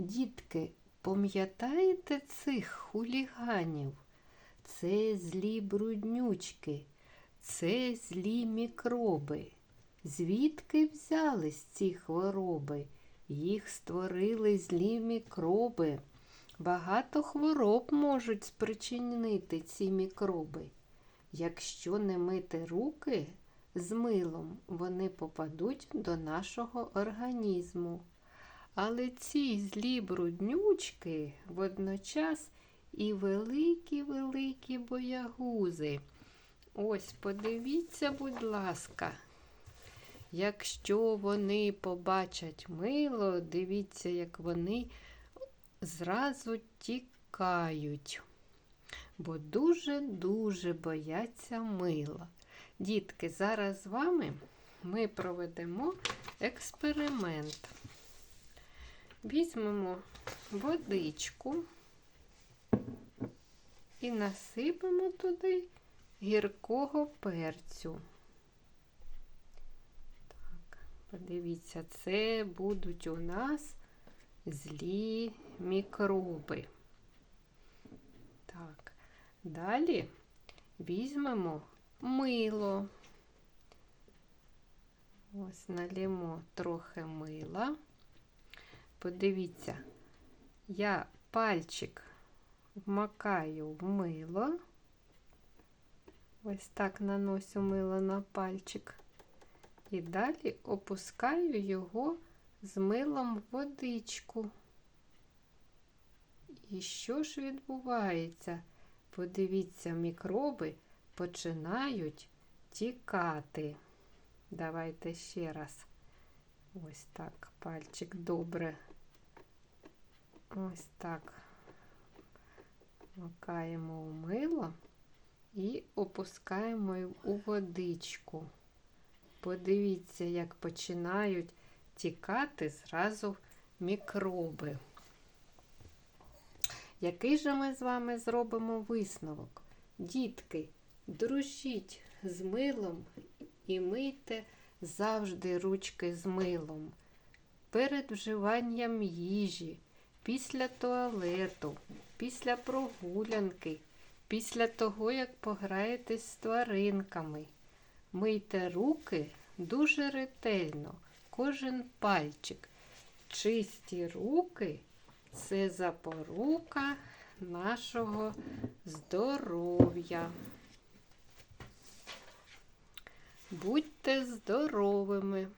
Дітки, пам'ятаєте цих хуліганів? Це злі бруднючки, це злі мікроби. Звідки взялись ці хвороби? Їх створили злі мікроби. Багато хвороб можуть спричинити ці мікроби. Якщо не мити руки з милом, вони попадуть до нашого організму. Але ці злі бруднючки водночас і великі-великі боягузи. Ось подивіться, будь ласка. Якщо вони побачать мило, дивіться, як вони зразу тікають, бо дуже-дуже бояться мила. Дітки, зараз з вами ми проведемо експеримент. Візьмемо водичку і насипемо туди гіркого перцю. Так, подивіться, це будуть у нас злі мікроби. Так, далі візьмемо мило. Ось налімо трохи мила. Подивіться, я пальчик вмакаю в мило. Ось так наношу мило на пальчик. І далі опускаю його з милом в водичку. І що ж відбувається? Подивіться, мікроби починають тікати. Давайте ще раз. Ось так, пальчик добре. Ось так макаємо у мило і опускаємо у водичку. Подивіться, як починають тікати зразу мікроби. Який же ми з вами зробимо висновок? Дітки, дружіть з милом і мийте завжди ручки з милом. Перед вживанням їжі, після туалету, після прогулянки, після того, як пограєтесь з тваринками. Мийте руки дуже ретельно, кожен пальчик. Чисті руки це запорука нашого здоров'я. Будьте здоровими!